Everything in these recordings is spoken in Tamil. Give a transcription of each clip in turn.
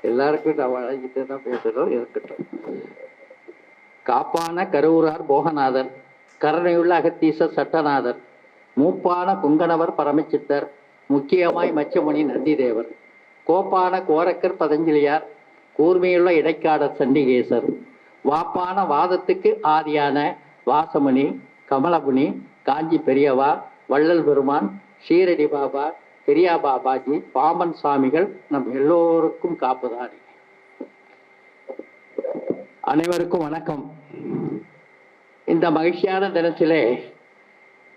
எல்லாருக்கும் நான் வழங்கிட்டு தான் பேசணும் இருக்கட்டும். காப்பான கரூரார் போகநாதர் கருணையுள்ள அகத்தீசர் சட்டநாதர் மூப்பான குங்கணவர் பரமச்சித்தர் முக்கியமாய் மச்சமுனி நந்திதேவர் கோப்பான கோரக்கர் பதஞ்சலியார் கூர்மையுள்ள இடைக்காடர் சண்டிகேசர் வாப்பான வாதத்துக்கு ஆதியான வாசமுனி கமலமுனி காஞ்சி பெரியவா வள்ளல் பெருமான் ஷீரடி பாபா பெரியா பாபாஜி பாம்பன் சுவாமிகள் நம் எல்லோருக்கும் காப்புதாரி. அனைவருக்கும் வணக்கம். இந்த மகிழ்ச்சியான தினத்திலே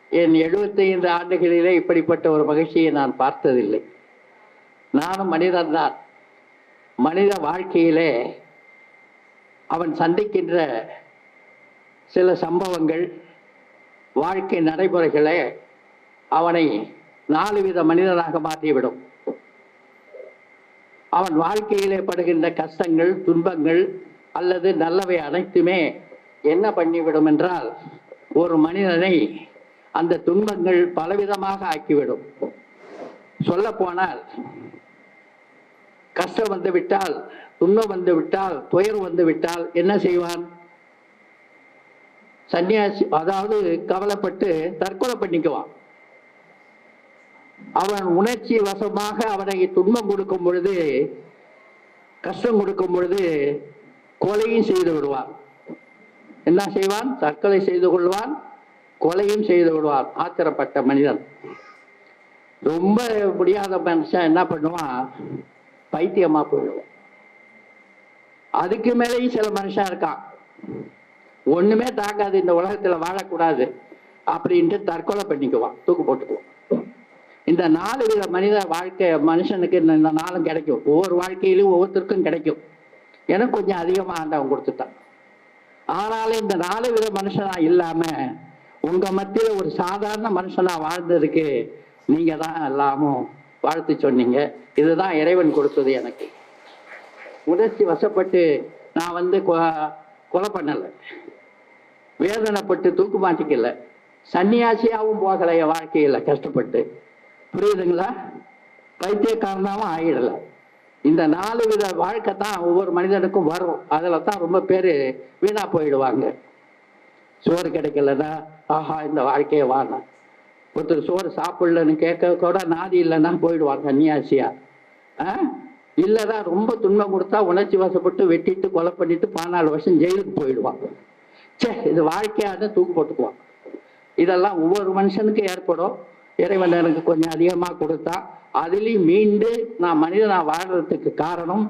என் 75 ஆண்டுகளிலே இப்படிப்பட்ட ஒரு மகிழ்ச்சியை நான் பார்த்ததில்லை. நானும் மனிதன்தான். மனித வாழ்க்கையிலே அவன் சந்திக்கின்ற சில சம்பவங்கள் வாழ்க்கை நடைமுறைகளை அவனை நாலு வித மனிதனாக மாற்றிவிடும். அவன் வாழ்க்கையிலே படுகின்ற கஷ்டங்கள் துன்பங்கள் அல்லது நல்லவை அனைத்துமே என்ன பண்ணிவிடும் என்றால் ஒரு மனிதனை அந்த துன்பங்கள் பலவிதமாக ஆக்கிவிடும். சொல்ல போனால் கஷ்டம் வந்து விட்டால் துன்பம் வந்து விட்டால் துயர் வந்து விட்டால் என்ன செய்வான்? சன்னியாசி அதாவது கவலைப்பட்டு தற்கொலை பண்ணிக்குவான். அவன் உணர்ச்சி வசமாக அவனை துன்பம் கொடுக்கும் பொழுது கஷ்டம் கொடுக்கும் பொழுது கொலையும் செய்து விடுவான். என்ன செய்வான்? தற்கொலை செய்து கொள்வான். கொலையும் செய்து விடுவான். ஆத்திரப்பட்ட மனிதன். ரொம்ப முடியாத மனுஷன் என்ன பண்ணுவான்? பைத்தியமா போயிடுவான். அதுக்கு மேலேயும் சில மனுஷன் இருக்கான். ஒண்ணுமே தாங்காது. இந்த உலகத்துல வாழக்கூடாது. அப்படின்ட்டு தற்கொலை பண்ணிக்குவான். தூக்கு போட்டுக்குவான். இந்த நாலு வித மனித வாழ்க்கை மனுஷனுக்கு இந்த இந்த நாளும் கிடைக்கும். ஒவ்வொரு வாழ்க்கையிலும் ஒவ்வொருத்தருக்கும் கிடைக்கும். எனக்கு கொஞ்சம் அதிகமாக ஆண்டவன் கொடுத்துட்டான். ஆனாலும் இந்த நாலு வித மனுஷனா இல்லாம உங்க மத்தியில ஒரு சாதாரண மனுஷனா வாழ்ந்ததுக்கு நீங்க தான் எல்லாமும் வாழ்த்து சொன்னீங்க. இதுதான் இறைவன் கொடுத்தது எனக்கு. உணர்ச்சி வசப்பட்டு நான் வந்து கொ- கொலை பண்ணலை. வேதனைப்பட்டு தூக்கு மாட்டிக்கல. சன்னியாசியாவும் போகல என் வாழ்க்கையில கஷ்டப்பட்டு. புரியுதுங்களா? பைத்தியக்காரனாவும் ஆயிடல. இந்த நாலு வித வாழ்க்கை தான் ஒவ்வொரு மனிதனுக்கும் வரும். அதில் தான் ரொம்ப பேர் வீணா போயிடுவாங்க. சோறு கிடைக்கலன்னா ஆஹா இந்த வாழ்க்கையை வாங்க. ஒருத்தர் சோறு சாப்பிடலன்னு கேட்க கூட நாதி இல்லைன்னா போயிடுவாங்க கன்னியாசியா ஆ? இல்லைன்னா ரொம்ப துன்பம் கொடுத்தா உணர்ச்சி வசப்பட்டு வெட்டிட்டு கொலை பண்ணிட்டு பதினாலு வருஷம் ஜெயிலுக்கு போயிடுவாங்க. சே இது வாழ்க்கையாக தூக்கு போட்டுக்குவான். இதெல்லாம் ஒவ்வொரு மனுஷனுக்கும் ஏற்படும். இறைவன் எனக்கு கொஞ்சம் அதிகமாக கொடுத்தா அதுலேயும் மீண்டு நான் மனிதனாக வாழ்கிறதுக்கு காரணம்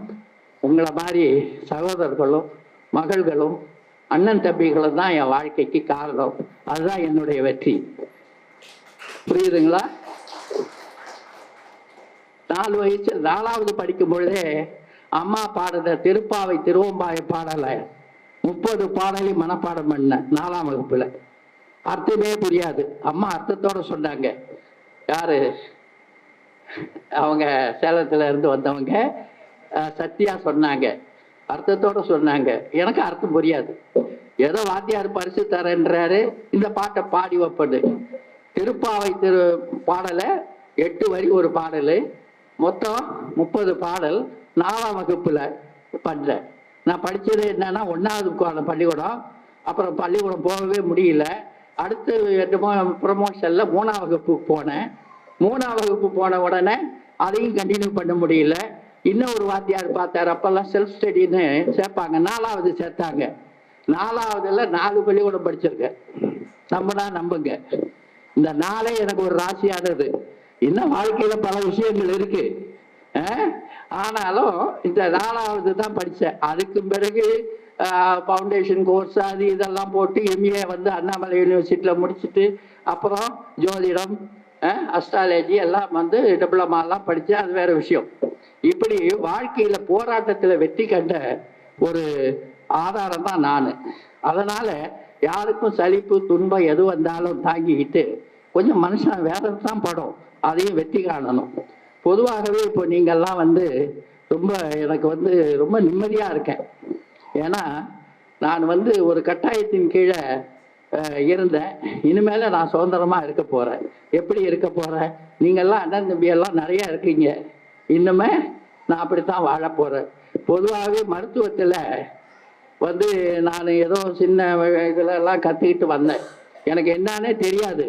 உங்களை மாதிரி சகோதரர்களும் மகள்களும் அண்ணன் தம்பிகளும் தான் என் வாழ்க்கைக்கு காரணம். அதுதான் என்னுடைய வெற்றி. புரியுதுங்களா? நாலு வயசு நாலாவது படிக்கும் பொழுதே அம்மா பாடுற திருப்பாவை திருவம்பாய பாடலை. முப்பது பாடலை மனப்பாடம் பண்ண நாலாம் வகுப்புல. அர்த்தமே புரியாது. அம்மா அர்த்தத்தோட சொன்னாங்க. யாரு? அவங்க சேலத்துல இருந்து வந்தவங்க சத்தியா சொன்னாங்க. அர்த்தத்தோட சொன்னாங்க. எனக்கு அர்த்தம் புரியாது. ஏதோ வாத்தியார் பரிசு தரேன்றாரு. இந்த பாட்டை பாடி வைப்பது. திருப்பாவை திரு பாடலை எட்டு வரி ஒரு பாடல். மொத்தம் முப்பது பாடல் நாலாம் வகுப்புல பண்றேன் நான் படிச்சது என்னன்னா ஒன்னாவது பள்ளிக்கூடம். அப்புறம் பள்ளிக்கூடம் போகவே முடியல. அடுத்து என்னமோ ப்ரொமோஷன்ல மூணாம் வகுப்பு போனேன். மூணாம் வகுப்பு போன உடனே அதையும் கண்டினியூ பண்ண முடியல. இன்னும் ஒரு வாத்தியார் பார்த்தார். அப்பெல்லாம் செல்ஃப் ஸ்டடின்னு சேர்ப்பாங்க. நாலாவது சேர்த்தாங்க. நாலாவதுல நாலு பள்ளிக்கூடம் படிச்சிருக்கேன். நம்பினா நம்புங்க. இந்த நாளே எனக்கு ஒரு ராசியானது. இன்னும் வாழ்க்கையில பல விஷயங்கள் இருக்கு. ஆனாலும் இந்த நாலாவது தான் படித்தேன் அதுக்கு பிறகு ஃபவுண்டேஷன் கோர்ஸ் அது இதெல்லாம் போட்டு எம்ஏ வந்து அண்ணாமலை யூனிவர்சிட்டியில் முடிச்சுட்டு அப்புறம் ஜோதிடம் அஸ்ட்ராலஜி எல்லாம் வந்து டிப்ளமாலாம் படித்து அது வேறு விஷயம். இப்படி வாழ்க்கையில் போராட்டத்தில் வெற்றி கண்ட ஒரு ஆதாரம் தான் நான். அதனால் யாருக்கும் சலிப்பு துன்பம் எது வந்தாலும் தாங்கிக்கிட்டு கொஞ்சம் மனுஷன் வேற தான் படும். அதையும் வெற்றி காணணும். பொதுவாகவே இப்போ நீங்கள்லாம் வந்து ரொம்ப எனக்கு வந்து ரொம்ப நிம்மதியாக இருக்கேன். ஏன்னா நான் வந்து ஒரு கட்டாயத்தின் கீழே இருந்தேன். இனிமேல நான் சுதந்திரமா இருக்க போறேன். எப்படி இருக்க போறேன்? நீங்கெல்லாம் அண்ணன் தம்பி எல்லாம் நிறைய இருக்கீங்க. இன்னுமே நான் அப்படித்தான் வாழ போறேன். பொதுவாகவே மருத்துவத்துல வந்து நான் ஏதோ சின்ன இதுல எல்லாம் கத்துக்கிட்டு வந்தேன். எனக்கு என்னன்னே தெரியாது.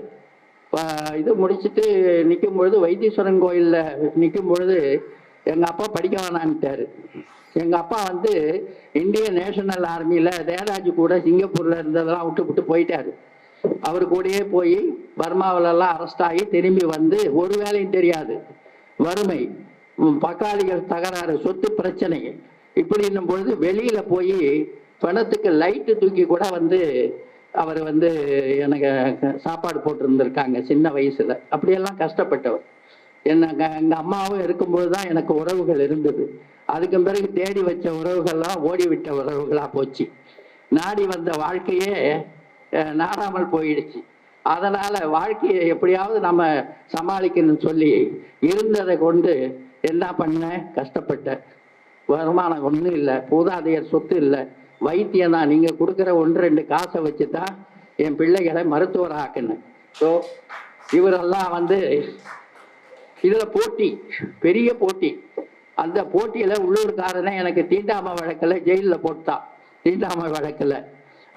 இது முடிச்சுட்டு நிற்கும் பொழுது வைத்தீஸ்வரன் கோயிலில் நிற்கும் பொழுது எங்கள் அப்பா படிக்க வேணான்ட்டாரு எங்க அப்பா வந்து இந்திய நேஷனல் ஆர்மியில ஜெயராஜ் கூட சிங்கப்பூர்ல இருந்ததெல்லாம் விட்டு விட்டு போயிட்டாரு. அவர் கூடயே போய் பர்மாவுல எல்லாம் அரெஸ்ட் ஆகி திரும்பி வந்து ஒரு வேலையும் தெரியாது. வறுமை பக்காளிகள் தகராறு சொத்து பிரச்சனை. இப்படின்னும் பொழுது வெளியில போய் பணத்துக்கு லைட்டு தூக்கி கூட வந்து அவர் வந்து எனக்கு சாப்பாடு போட்டிருந்திருக்காங்க சின்ன வயசுல. அப்படியெல்லாம் கஷ்டப்பட்டவர். என்ன எங்க அம்மாவும் இருக்கும்போது தான் எனக்கு உறவுகள் இருந்தது. அதுக்கு பிறகு தேடி வச்ச உறவுகள்லாம் ஓடிவிட்ட உறவுகளாக போச்சு. நாடி வந்த வாழ்க்கையே நாடாமல் போயிடுச்சு. அதனால் வாழ்க்கையை எப்படியாவது நம்ம சமாளிக்கணும்னு சொல்லி இருந்ததை கொண்டு என்ன பண்ணேன் கஷ்டப்பட்டேன் வருமானம் ஒன்றும் இல்லை பூதாதையர் சொத்து இல்லை. வைத்தியம் தான். நீங்கள் கொடுக்குற ஒன்று ரெண்டு காசை வச்சு தான் என் பிள்ளைகளை மருத்துவர் ஆக்கினேன். ஸோ இவரெல்லாம் வந்து இதில் போட்டி பெரிய போட்டி. அந்த போட்டியில உள்ளூர்காரனை எனக்கு தீண்டாமை வழக்கில் ஜெயிலில் போட்டான் தீண்டாமை வழக்கில்.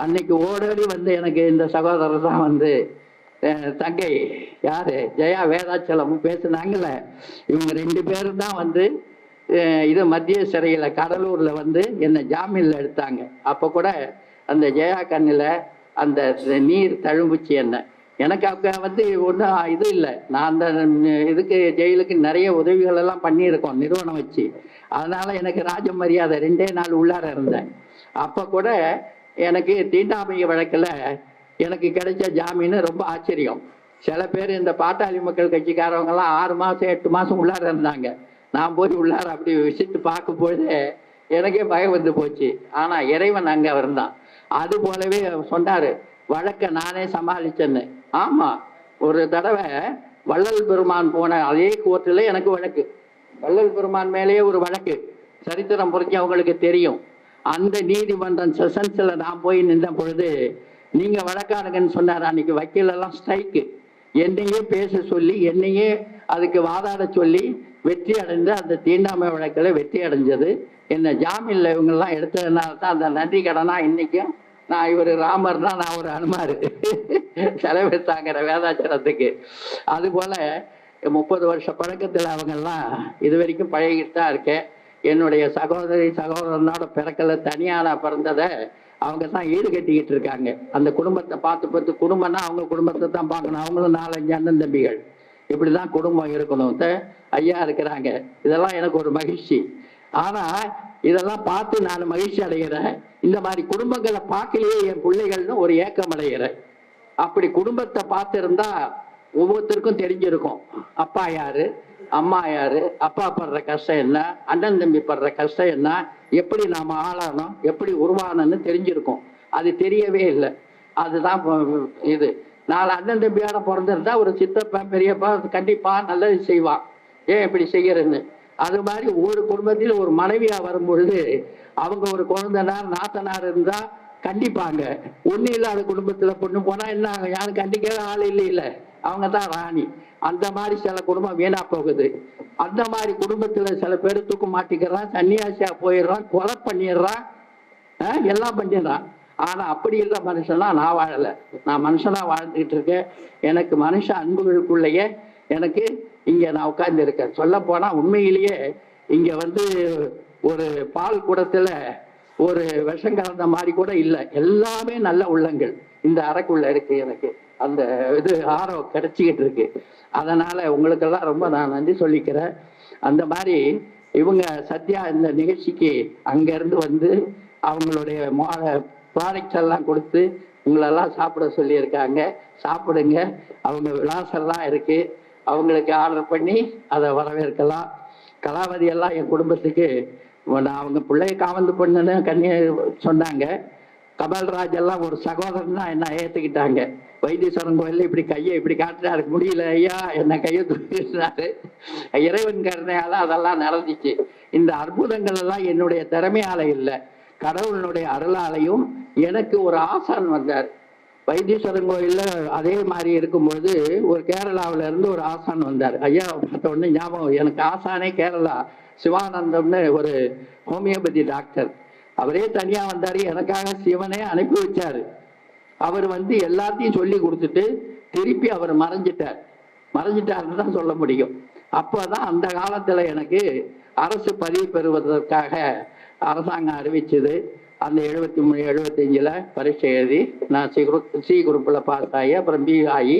அன்னைக்கு ஓடோடி வந்து எனக்கு இந்த சகோதரர் தான் வந்து தங்கை. யாரு? ஜெயா வேதாச்சலமும் பேசுனாங்கல்ல. இவங்க ரெண்டு பேரும் தான் வந்து இது மத்திய சிறையில் கடலூரில் வந்து என்னை ஜாமீனில் எடுத்தாங்க. அப்போ கூட அந்த ஜெயா கண்ணில் அந்த நீர் தழும்புச்சு என்ன. எனக்கு அப்ப வந்து ஒன்றும் இது இல்லை. நான் அந்த இதுக்கு ஜெயிலுக்கு நிறைய உதவிகள் எல்லாம் பண்ணியிருக்கோம் நிறுவனம் வச்சு. அதனால எனக்கு ராஜ மரியாதை ரெண்டே நாள் உள்ளார இருந்தேன். அப்ப கூட எனக்கு தீண்டாமை வழக்கில் எனக்கு கிடைச்ச ஜாமீன் ரொம்ப ஆச்சரியம். சில பேர் இந்த பாட்டாளி மக்கள் கட்சிக்காரவங்கெல்லாம் ஆறு மாதம் எட்டு மாதம் உள்ளார இருந்தாங்க. நான் போய் உள்ளார அப்படி விசிட்டு பார்க்கும்போது எனக்கே பயம் வந்து போச்சு. ஆனால் இறைவன் அங்கே இருந்தான் அது போலவே அவர் வழக்க நானே சமாளிச்சேன்னு. ஆமா ஒரு தடவை வள்ளல் பெருமான் போன அதே கோர்ட்டில் எனக்கு வழக்கு. வள்ளல் பெருமான் மேலேயே ஒரு வழக்கு. சரித்திரம் புரிஞ்சு அவங்களுக்கு தெரியும். அந்த நீதிமன்றம் செஷன்ஸில் நான் போய் நின்ற பொழுது நீங்கள் வழக்காடுங்கன்னு சொன்னார்? அன்னைக்கு வக்கீலெல்லாம் ஸ்ட்ரைக்கு. என்னையே பேச சொல்லி என்னையே அதுக்கு வாதாட சொல்லி வெற்றி அடைந்து அந்த தீண்டாமை வழக்கில் வெற்றி அடைஞ்சது. என்ன ஜாமீனில் இவங்கெல்லாம் எடுத்ததுனால தான் அந்த நன்றி கடனாக இன்றைக்கும் நான் இவர் ராமர்னா நான் ஒரு அனுமாரு. செலவெடுத்தாங்கிற வேதாச்சலத்துக்கு அது போல முப்பது வருஷ பழக்கத்தில் அவங்கெல்லாம் இது வரைக்கும் பழகிட்டு தான் இருக்கேன். என்னுடைய சகோதரி சகோதரனோட பிறக்கல தனியாக நான் பிறந்ததை அவங்க தான் ஈடு கட்டிக்கிட்டு இருக்காங்க. அந்த குடும்பத்தை பார்த்து பார்த்து குடும்பம்னா அவங்க குடும்பத்தை தான் பார்க்கணும். அவங்களும் நாலஞ்சு அண்ணன் தம்பிகள். இப்படிதான் குடும்பம் இருக்கணும். ஐயா இருக்கிறாங்க. இதெல்லாம் எனக்கு ஒரு மகிழ்ச்சி. ஆனா இதெல்லாம் பார்த்து நான் மகிழ்ச்சி அடைகிறேன். இந்த மாதிரி குடும்பங்களை பார்க்கலையே என் பிள்ளைகள்னு ஒரு ஏக்கம் அடைகிறேன். அப்படி குடும்பத்தை பார்த்துருந்தா ஒவ்வொருத்தருக்கும் தெரிஞ்சிருக்கும். அப்பா யாரு? அம்மா யாரு? அப்பா படுற கஷ்டம் என்ன? அண்ணன் தம்பி படுற கஷ்டம் என்ன? எப்படி நாம ஆளானோம்? எப்படி உருவானோன்னு தெரிஞ்சிருக்கும். அது தெரியவே இல்லை. அதுதான் இது. நாலு அண்ணன் தம்பியோட பிறந்திருந்தா ஒரு சித்தப்பா பெரியப்பா கண்டிப்பா நல்லது செய்வான். ஏன் இப்படி செய்யறேன்னு? அது மாதிரி ஒரு குடும்பத்தில் ஒரு மனைவியா வரும்பொழுது அவங்க ஒரு குழந்தைனார் நாத்தனார் இருந்தா கண்டிப்பாங்க. ஒண்ணு இல்லாத குடும்பத்துல பொண்ணு போனா என்ன ஆகும்? யாரும் கண்டிக்கவே ஆள் இல்லை இல்ல. அவங்க தான் ராணி. அந்த மாதிரி சில குடும்பம் வீணா போகுது. அந்த மாதிரி குடும்பத்துல சில பேர் தூக்க மாட்டிக்கிறான் சன்னியாசியா போயிடுறான் கொலை பண்ணிடுறான் எல்லாம் பண்ணிடுறான். ஆனா அப்படி இல்லை மனுஷனா நான் வாழல. நான் மனுஷனா வாழ்ந்துகிட்டு இருக்கேன். எனக்கு மனுஷ அன்புகளுக்குள்ளேயே எனக்கு இங்க நான் உட்கார்ந்து இருக்கேன் சொல்ல போனா உண்மையிலேயே இங்க வந்து ஒரு பால் குடத்துல ஒரு விஷம் கலந்த மாதிரி கூட இல்லை. எல்லாமே நல்ல உள்ளங்கள். இந்த அறைக்குள்ள இருக்கு எனக்கு. அந்த இது ஆரம் கிடைச்சிக்கிட்டு இருக்கு. அதனால உங்களுக்கெல்லாம் ரொம்ப நான் நன்றி சொல்லிக்கிறேன். அந்த மாதிரி இவங்க சத்யா இந்த நிகழ்ச்சிக்கு அங்கேருந்து வந்து அவங்களுடைய ப்ராடக்ட்ஸ் எல்லாம் கொடுத்து உங்களெல்லாம் சாப்பிட சொல்லியிருக்காங்க. சாப்பிடுங்க. அவங்க விளாசம்லாம் இருக்குது அவங்களுக்கு ஆர்டர் பண்ணி அதை வரவேற்கலாம். கலாவதி எல்லாம் என் குடும்பத்துக்கு நான் அவங்க பிள்ளைய காவந்து பொண்ணுன்னு கண்ணிய சொன்னாங்க. கமல்ராஜ் எல்லாம் ஒரு சகோதரன் தான் என்ன ஏத்துக்கிட்டாங்க. வைத்தீஸ்வரன் கோயில்ல இப்படி கையை இப்படி காட்டுறாரு முடியல ஐயா என்ன கையை தூக்கினாரு. இறைவன் கருணையால அதெல்லாம் நடந்துச்சு. இந்த அற்புதங்கள் எல்லாம் என்னுடைய திறமையால இல்லை கடவுளுடைய அருளாலையும் எனக்கு ஒரு ஆசான் வந்தார். வைத்தீஸ்வரன் கோயிலில் அதே மாதிரி இருக்கும்போது ஒரு கேரளாவிலேருந்து ஒரு ஆசான் வந்தார். ஐயா பார்த்த உடனே ஞாபகம் எனக்கு ஆசானே கேரளா சிவானந்தம்னு ஒரு ஹோமியோபதி டாக்டர். அவரே தனியாக வந்தார் எனக்காக சிவனே அனுப்பி வச்சார். அவர் வந்து எல்லாத்தையும் சொல்லி கொடுத்துட்டு திருப்பி அவர் மறைஞ்சிட்டார். மறைஞ்சிட்டாருன்னு தான் சொல்ல முடியும். அப்போதான் அந்த காலத்தில் எனக்கு அரசு பதிவு பெறுவதற்காக அரசாங்கம் அறிவிச்சது. அந்த எழுபத்தி மூணு எழுபத்தஞ்சில் பரீட்சை எழுதி நான் சி குரூப் சி குரூப்பில் பாஸ் ஆகி அப்புறம் பி ஆகி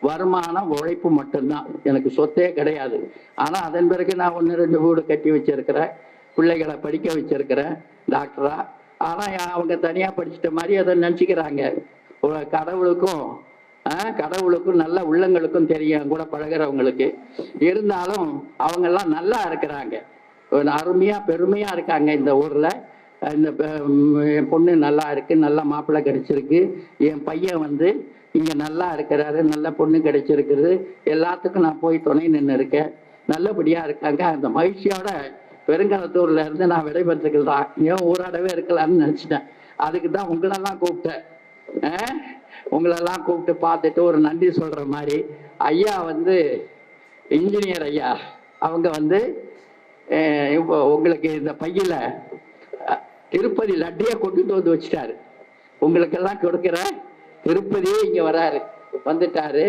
வருமானம் உழைப்பு மட்டும்தான். எனக்கு சொத்தே கிடையாது. ஆனால் அதன் பிறகு நான் ஒன்று ரெண்டு வீடு கட்டி வச்சிருக்கிறேன். பிள்ளைகளை படிக்க வச்சிருக்கிறேன் டாக்டரா ஆனால் அவங்க தனியாக படிச்சிட்ட மாதிரி அதை நினச்சிக்கிறாங்க. கடவுளுக்கும் ஆ, கடவுளுக்கும் நல்ல உள்ளங்களுக்கும் தெரியும் கூட பழகுறவங்களுக்கு. இருந்தாலும் அவங்கெல்லாம் நல்லா இருக்கிறாங்க. ஒரு பெருமையாக இருக்காங்க இந்த ஊரில். இந்த என் பொண்ணு நல்லா இருக்கு நல்ல மாப்பிள்ளை கிடைச்சிருக்கு. என் பையன் வந்து இங்க நல்லா இருக்கிறாரு நல்ல பொண்ணு கிடைச்சிருக்குது. எல்லாத்துக்கும் நான் போய் துணை நின்று இருக்கேன். நல்லபடியா இருக்காங்க. அந்த மகிழ்ச்சியோட பெருங்கலத்தூர்ல இருந்து நான் விடைபெற்றுக்கலாம் ஏன் ஊராடவே இருக்கலாம்னு நினைச்சிட்டேன். அதுக்கு தான் உங்களெல்லாம் கூப்பிட்டேன். ஆ? உங்களெல்லாம் கூப்பிட்டு பார்த்துட்டு ஒரு நன்றி சொல்ற மாதிரி. ஐயா வந்து இன்ஜினியர் ஐயா. அவங்க வந்து இப்போ உங்களுக்கு இந்த பையில திருப்பதி லட்டையை கொண்டுட்டு வந்து வச்சுட்டாரு. உங்களுக்கெல்லாம் கொடுக்கிற திருப்பதியே இங்க வராரு. வந்துட்டாரு.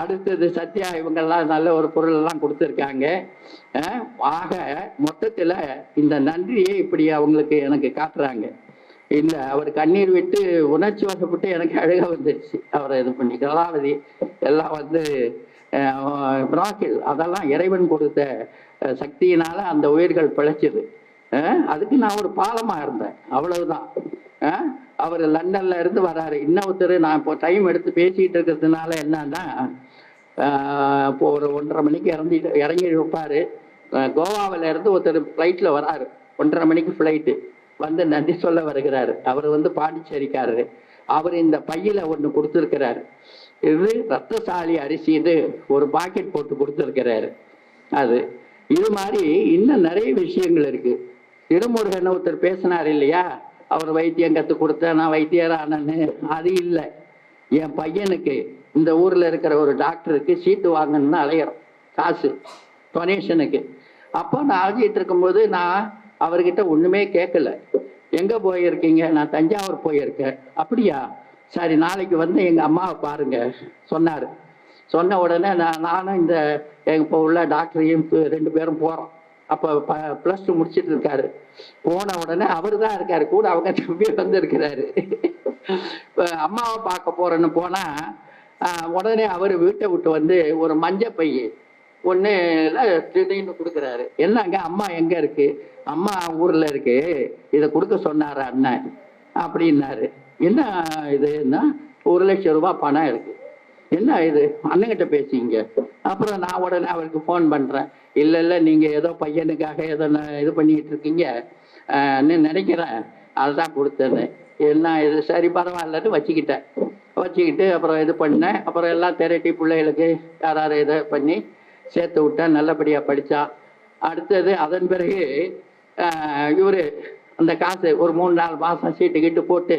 அடுத்தது சத்யா இவங்கெல்லாம் நல்ல ஒரு பொருள் எல்லாம் கொடுத்துருக்காங்க ஆக மொத்தத்துல இந்த நன்றியை இப்படி அவங்களுக்கு எனக்கு காட்டுறாங்க. இல்ல அவர் கண்ணீர் விட்டு உணர்ச்சி வசப்பட்டு எனக்கு அழக வந்துடுச்சு அவரை இது பண்ணி கலாவதி எல்லாம் வந்து பிராக்கில் அதெல்லாம் இறைவன் கொடுத்த சக்தியினால அந்த உயிர்கள் பிழைச்சது. அதுக்கு நான் ஒரு பாலமா இருந்தேன். அவ்வளவுதான். அவர் லண்டன்ல இருந்து வராரு. இன்னொருத்தர் நான் இப்போ டைம் எடுத்து பேசிட்டு இருக்கிறதுனால என்னன்னா இப்போ ஒரு ஒன்றரை மணிக்கு இறங்கிட்டு இறங்கி இருப்பாரு. கோவாவில இருந்து ஒருத்தர் ஃப்ளைட்ல வராரு. ஒன்றரை மணிக்கு ஃப்ளைட்டு வந்து நன்றி சொல்ல வருகிறாரு. அவர் வந்து பாண்டிச்சேரிக்காரரு. அவர் இந்த பையில ஒன்று கொடுத்துருக்கிறாரு. இது ரத்தசாலி அரிசின்னு ஒரு பாக்கெட் போட்டு கொடுத்துருக்கிறாரு. அது. இது மாதிரி இன்னும் நிறைய விஷயங்கள் இருக்குது திருமுருகன் ஒருத்தர் பேசினார் இல்லையா? அவர் வைத்தியம் கத்து கொடுத்த நான் வைத்தியர் ஆனேன்னு அது இல்லை. என் பையனுக்கு இந்த ஊர்ல இருக்கிற ஒரு டாக்டருக்கு சீட்டு வாங்கணும்னு அலையிறோம். காசு. டொனேஷனுக்கு. அப்போ நான் அழைச்சிட்டு இருக்கும்போது நான் அவர்கிட்ட ஒண்ணுமே கேட்கல எங்க போயிருக்கீங்க? நான் தஞ்சாவூர் போயிருக்கேன். அப்படியா? சரி நாளைக்கு வந்து எங்க அம்மாவை பாருங்க. சொன்னாரு. சொன்ன உடனே நான் நானும் இந்த இப்போ உள்ள டாக்டரையும் ரெண்டு பேரும் போறோம். அப்போ ப்ளஸ் டூ முடிச்சிட்டு இருக்காரு போன உடனே அவர் தான் இருக்காரு. கூட அவங்க தம்பி வந்து இருக்கிறாரு. இப்போ அம்மாவை பார்க்க போறேன்னு போனா உடனே அவர் வீட்டை விட்டு வந்து ஒரு மஞ்சள் பைய ஒன்று திடீர்னு கொடுக்குறாரு. என்னங்க அம்மா எங்க இருக்கு? அம்மா ஊர்ல இருக்கு. இதை கொடுக்க சொன்னார் அண்ணன் அப்படின்னாரு. என்ன இதுன்னா ஒரு லட்சம் ரூபாய் பணம் இருக்கு. என்ன இது? அண்ணங்கிட்ட பேசிங்க அப்புறம் நான் உடனே அவருக்கு ஃபோன் பண்றேன். இல்லை இல்லை நீங்கள் ஏதோ பையனுக்காக ஏதோ இது பண்ணிக்கிட்டு இருக்கீங்கன்னு நினைக்கிறேன். அதுதான் கொடுத்தேன்னு. என்ன இது சரி பரவாயில்லன்னு வச்சுக்கிட்டேன். வச்சுக்கிட்டு அப்புறம் இது பண்ணேன். அப்புறம் எல்லாம் திரட்டி பிள்ளைகளுக்கு யாராவது இதை பண்ணி சேர்த்து விட்டேன் நல்லபடியாக படித்தான் அடுத்தது அதன் பிறகு இவர் இவரு அந்த காசு ஒரு மூணு நாலு மாதம் சீட்டு கிட்டு போட்டு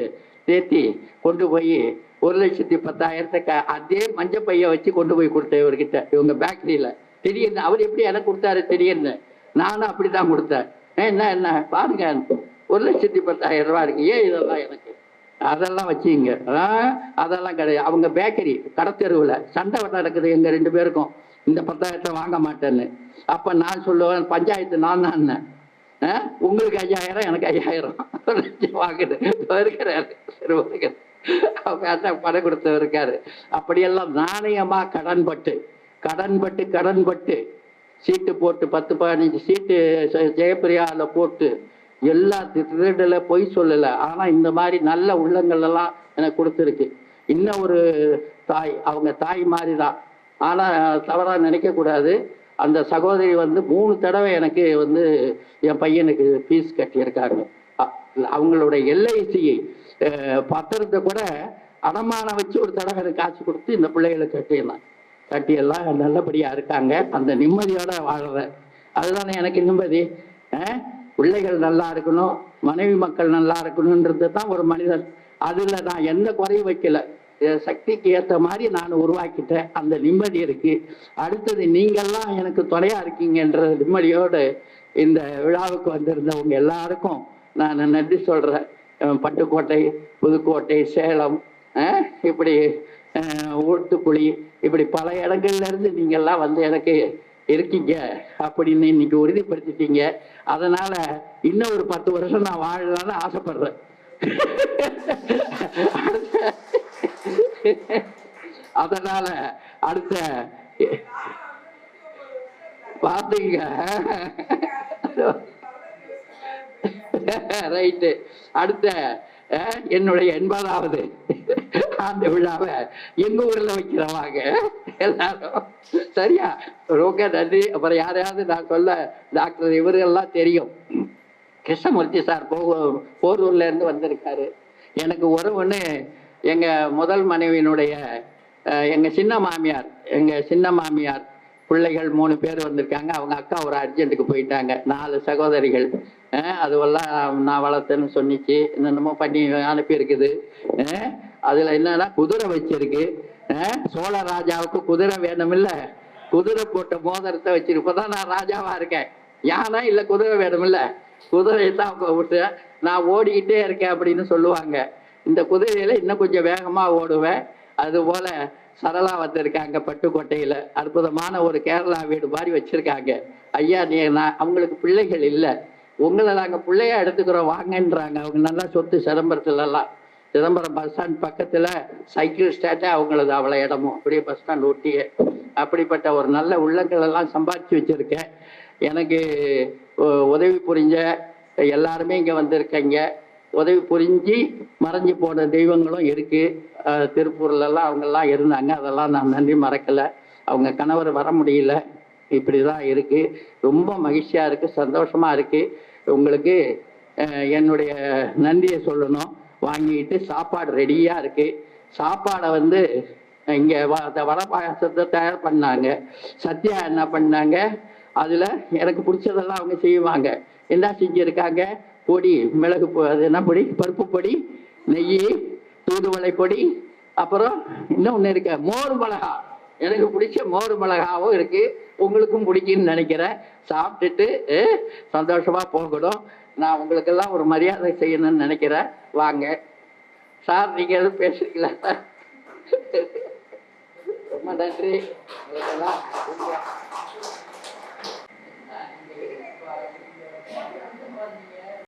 சேர்த்தி கொண்டு போய் ஒரு லட்சத்தி பத்தாயிரத்தை க- அதே மஞ்சள் பையை வச்சு கொண்டு போய் கொடுத்தேன் இவர்கிட்ட. இவங்க பேக்கரியில் தெரியல அவர் எப்படி எனக்கு கொடுத்தாரு? தெரியல நானும் அப்படிதான் கொடுத்தேன். என்ன என்ன? பாருங்க ஒரு லட்சத்தி பத்தாயிரம் ரூபாய் இருக்கு. ஏன் இதெல்லாம் எனக்கு? அதெல்லாம் வச்சுங்க. அதெல்லாம் கிடையாது. அவங்க பேக்கரி கடத்தெருவில் சண்டை நடக்குது எங்க ரெண்டு பேருக்கும். இந்த பத்தாயிரத்தை வாங்க மாட்டேன்னு. அப்ப நான் சொல்லுவேன் பஞ்சாயத்து நான் தான் ஆ? உங்களுக்கு ஐயாயிரம் எனக்கு ஐயாயிரம். வாங்குது இருக்கிறாரு சரி அவங்க பணம் கொடுத்து இருக்காரு. அப்படியெல்லாம் நாணயமா கடன்பட்டு கடன்பட்டு கடன்பட்டு. சீட்டு போட்டு பத்து பதினஞ்சு சீட்டு ஜெயப்பிரியாவில் போட்டு எல்லா திருடல பொய் சொல்லலை. ஆனால் இந்த மாதிரி நல்ல உள்ளங்கள் எல்லாம் எனக்கு கொடுத்துருக்கு. இன்னும் ஒரு தாய் அவங்க தாய் மாதிரி தான் ஆனால் தவறாக நினைக்கக்கூடாது அந்த சகோதரி வந்து மூணு தடவை எனக்கு வந்து என் பையனுக்கு ஃபீஸ் கட்டியிருக்காங்க. அவங்களோட எல்ஐசி பத்திரத்தை கூட அடமானம் வச்சு ஒரு தடவை எனக்கு காசு கொடுத்து இந்த பிள்ளைகளை கட்டியிருந்தாங்க கட்டி எல்லாம் நல்லபடியா இருக்காங்க. அந்த நிம்மதியோட வாழ்றேன் அதுதானே எனக்கு நிம்மதி. பிள்ளைகள் நல்லா இருக்கணும். மனைவி மக்கள் நல்லா இருக்கணும்ன்றது தான் ஒரு மனிதன். அதுல நான் எந்த குறையும் வைக்கல. சக்திக்கு ஏத்த மாதிரி நான் உருவாக்கிட்டேன். அந்த நிம்மதி இருக்கு. அடுத்தது நீங்கெல்லாம் எனக்கு துணையா இருக்கீங்கன்ற நிம்மதியோடு இந்த விழாவுக்கு வந்திருந்தவங்க எல்லாருக்கும் நான் நன்றி சொல்றேன். பட்டுக்கோட்டை புதுக்கோட்டை சேலம் இப்படி ஊட்டுக்குழி இப்படி பல இடங்கள்ல இருந்து நீங்க எல்லாம் வந்து எனக்கு இருக்கீங்க. அப்படின்னு இன்னைக்கு உறுதிப்படுத்திட்டீங்க. அதனால இன்னும் ஒரு பத்து வருஷம் நான் வாழலாம்னு ஆசைப்படுறேன். அதனால அடுத்த பாத்தீங்க. ரைட்டு அடுத்த என்னுடைய எண்பதாவது ஆண்டு விழாவை எங்க ஊர்ல வைக்கிறவாங்க எல்லாரும். சரியா? ரொம்ப நன்றி. அப்புறம் யாரையாவது நான் சொல்ல டாக்டர் இவர்கள்லாம் தெரியும். கிருஷ்ணமூர்த்தி சார் போ போரூர்ல இருந்து வந்திருக்காரு. எனக்கு உறவுன்னு எங்க முதல் மனைவியினுடைய அஹ், எங்க சின்ன மாமியார் எங்க சின்ன மாமியார் பிள்ளைகள் மூணு பேர் வந்திருக்காங்க. அவங்க அக்கா ஒரு அர்ஜென்ட்டுக்கு போயிட்டாங்க. நாலு சகோதரிகள். அதுவெல்லாம் நான் வளர்த்தேன்னு சொன்னிச்சு என்னென்னமோ பண்ணி அனுப்பியிருக்குது. அஹ், அதுல என்னன்னா குதிரை வச்சிருக்கு. சோழ ராஜாவுக்கு குதிரை வேணுமில்ல. குதிரை போட்ட மோதிரத்தை வச்சிருக்கு நான் ராஜாவா இருக்கேன். யானை இல்ல குதிரை வேணுமில்ல. குதிரையை தான் அவங்க விட்டு நான் ஓடிக்கிட்டே இருக்கேன் அப்படின்னு சொல்லுவாங்க. இந்த குதிரையில இன்னும் கொஞ்சம் வேகமா ஓடுவேன். அது போல சரளா வந்திருக்காங்க பட்டுக்கோட்டையில. அற்புதமான ஒரு கேரளா வீடு மாதிரி வச்சிருக்காங்க. ஐயா நீ நான் அவங்களுக்கு பிள்ளைகள் இல்லை. உங்களை நாங்க பிள்ளையா எடுத்துக்கிறோம் வாங்கன்றாங்க. அவங்க நல்லா சொத்து சிதம்பரத்துல எல்லாம் சிதம்பரம் பஸ் ஸ்டாண்ட் பக்கத்துல சைக்கிள் ஸ்டாண்டே அவங்களது அவ்வளோ இடமும் அப்படியே பஸ் ஸ்டாண்ட் ஒட்டியே. அப்படிப்பட்ட ஒரு நல்ல உள்ளங்கள் எல்லாம் சம்பாதிச்சு வச்சிருக்கேன். எனக்கு உதவி புரிஞ்ச எல்லாருமே இங்க வந்திருக்கீங்க. உதவி புரிஞ்சு மறைஞ்சு போன தெய்வங்களும் இருக்கு. திருப்பூர்லலாம் திருப்பூர்ல எல்லாம் அவங்க எல்லாம் இருந்தாங்க. அதெல்லாம் நான் நன்றி மறக்கல. அவங்க கணவர் வர முடியல. இப்படிதான் இருக்கு. ரொம்ப மகிழ்ச்சியா இருக்கு. சந்தோஷமா இருக்கு. உங்களுக்கு என்னுடைய நன்றியை சொல்லணும். வாங்கிட்டு சாப்பாடு ரெடியாக இருக்கு. சாப்பாடை வந்து இங்கே வ- அந்த வடை பாயசத்தை தயார் பண்ணாங்க. சத்யா என்ன பண்ணாங்க? அதில் எனக்கு பிடிச்சதெல்லாம் அவங்க செய்வாங்க. என்ன செஞ்சுருக்காங்க? பொடி மிளகு அது என்ன பொடி? பருப்பு பொடி நெய் தூதுவளை பொடி அப்புறம் இன்னும் ஒன்று இருக்க. மோர் மிளகா எனக்கு பிடிச்ச மோர் மிளகாவும் இருக்கு. உங்களுக்கும் பிடிக்கும்னு நினைக்கிறேன். சாப்பிட்டுட்டு சந்தோஷமா போகணும். நான் உங்களுக்கெல்லாம் ஒரு மரியாதை செய்யணும்னு நினைக்கிறேன். வாங்க. சார் நீங்க எதுவும் பேசுறீங்களா? ரொம்ப நன்றி.